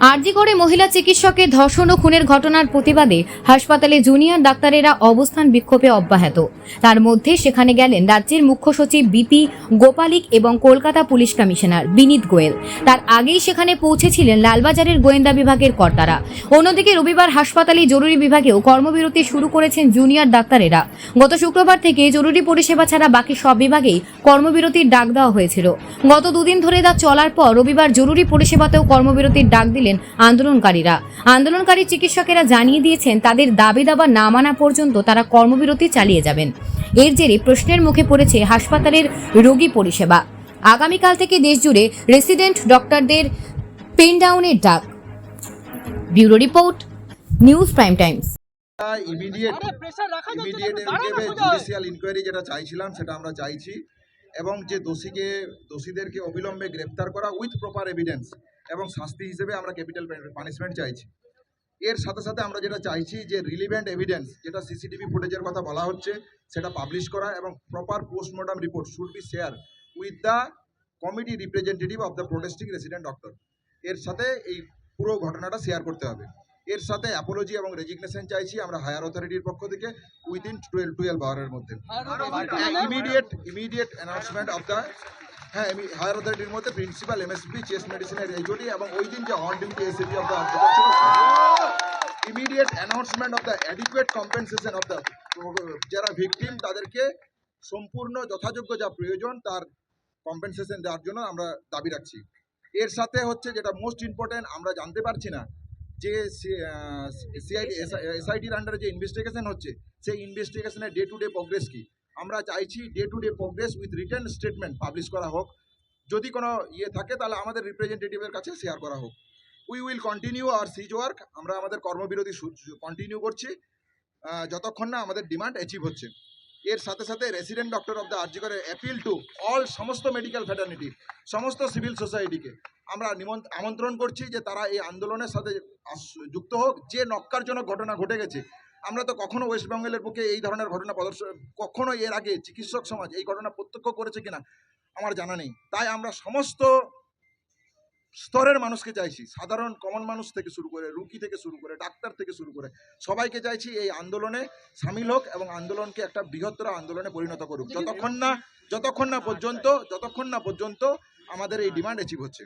আরজি করে মহিলা চিকিৎসকের ধর্ষণ ও খুনের ঘটনার প্রতিবাদে হাসপাতালে জুনিয়র ডাক্তারেরা অবস্থান বিক্ষোভে অব্যাহত। তার মধ্যে সেখানে গেলেন রাজ্যের মুখ্য সচিব বিপি গোপালিক এবং কলকাতা পুলিশ কমিশনার বিনীত গোয়েল। তার আগেই সেখানে পৌঁছেছিলেন লালবাজারের গোয়েন্দা বিভাগের কর্তারা। অন্যদিকে রবিবার হাসপাতালে জরুরি বিভাগেও কর্মবিরতি শুরু করেছেন জুনিয়র ডাক্তারেরা। গত শুক্রবার থেকে জরুরি পরিষেবা ছাড়া বাকি সব বিভাগেই কর্মবিরতির ডাক দেওয়া হয়েছিল। গত দুদিন ধরে তা চলার পর রবিবার জরুরি পরিষেবাতেও কর্মবিরতির ডাক দিলেন আন্দোলনকারীরা। আন্দোলনকারী চিকিৎসকেরা জানিয়ে দিয়েছেন তাদের দাবি দাবা না মানা পর্যন্ত তারা কর্মবিরতি চালিয়ে যাবেন। এর জেরে প্রশ্নের মুখে পড়েছে হাসপাতালের রোগী পরিষেবা। আগামীকাল থেকে দেশজুড়ে রেসিডেন্ট ডক্টরদের পেন ডাউনের ডাক। Bureau report news prime times. Immediate immediate? Judicial inquiry যেটা চাইছিলাম সেটা আমরা চাইছি। এবং যে দোষীকে দোষীদেরকে অবিলম্বে গ্রেপ্তার করা উইথ প্রপার এভিডেন্স এবং শাস্তি হিসেবে আমরা ক্যাপিটাল পানিশমেন্ট চাইছি। এর সাথে সাথে আমরা যেটা চাইছি যে রিলিভেন্ট এভিডেন্স যেটা সিসিটিভি ফুটেজের কথা বলা হচ্ছে সেটা পাবলিশ করা এবং proper postmortem report should be share with the committee representative of the protesting resident doctor এর সাথে এই পুরো ঘটনাটা শেয়ার করতে হবে। এর সাথে অ্যাপোলজি এবং রেজিগনেশন চাইছি আমরা হায়ার অথরিটির পক্ষ থেকে উইদিন টুয়েলভ টুয়েলভ আওয়ারের মধ্যে। Immediate immediate announcement of the হ্যাঁ আমি হায়ার অথরিটির মধ্যে প্রিন্সিপাল এমএসপি চেস্ট মেডিসিনের এইচওডি এবং ওই দিন যে on duty ACP of the immediate announcement of the adequate compensation of the যারা ভিকটিম তাদেরকে সম্পূর্ণ যথাযোগ্য যা প্রয়োজন, তার কম্পেনসেশন দেওয়ার জন্য আমরা দাবি রাখছি। এর সাথে হচ্ছে যেটা মোস্ট ইম্পর্টেন্ট আমরা জানতে পারছি না, যে সিআইডি এসআইটির আন্ডারে যে ইনভেস্টিগেশন হচ্ছে, সেই ইনভেস্টিগেশনের ডে টু ডে প্রোগ্রেস কি? আমরা চাইছি day to day progress with return statement publish করা হোক। যদি কোনো ইয়ে থাকে, তাহলে আমাদের রিপ্রেজেন্টেটিভের কাছে শেয়ার করা হোক। We will continue our cease work আমরা আমাদের কর্মবিরতি কন্টিনিউ করছি। যতক্ষণ না আমাদের ডিমান্ড অ্যাচিভ হচ্ছে। এর সাথে সাথে রেসিডেন্ট ডক্টর অফ দ্য আর্জি করে অ্যাপিল টু অল সমস্ত মেডিকেল ফ্যাটার্নিটি সমস্ত সিভিল সোসাইটিকে আমরা আমন্ত্রণ করছি যে তারা এই আন্দোলনের সাথে যুক্ত হোক। যে নক্কারজনক ঘটনা ঘটে গেছে আমরা তো কখনো ওয়েস্ট বেঙ্গলের পক্ষে এই ধরনের ঘটনা প্রদর্শন কখনো এর আগে চিকিৎসক সমাজ এই ঘটনা প্রত্যক্ষ করেছে কিনা আমার জানা নেই। তাই আমরা সমস্ত স্তরের মানুষকে চাইছি সাধারণ কমন মানুষ থেকে শুরু করে রুগী থেকে শুরু করে ডাক্তার থেকে শুরু করে সবাইকে চাইছি এই আন্দোলনে সামিল হোক এবং আন্দোলনকে একটা বৃহত্তর আন্দোলনে পরিণত করুক। যতক্ষণ না যতক্ষণ না পর্যন্ত যতক্ষণ না পর্যন্ত আমাদের এই ডিমান্ড অ্যাচিভ হচ্ছে।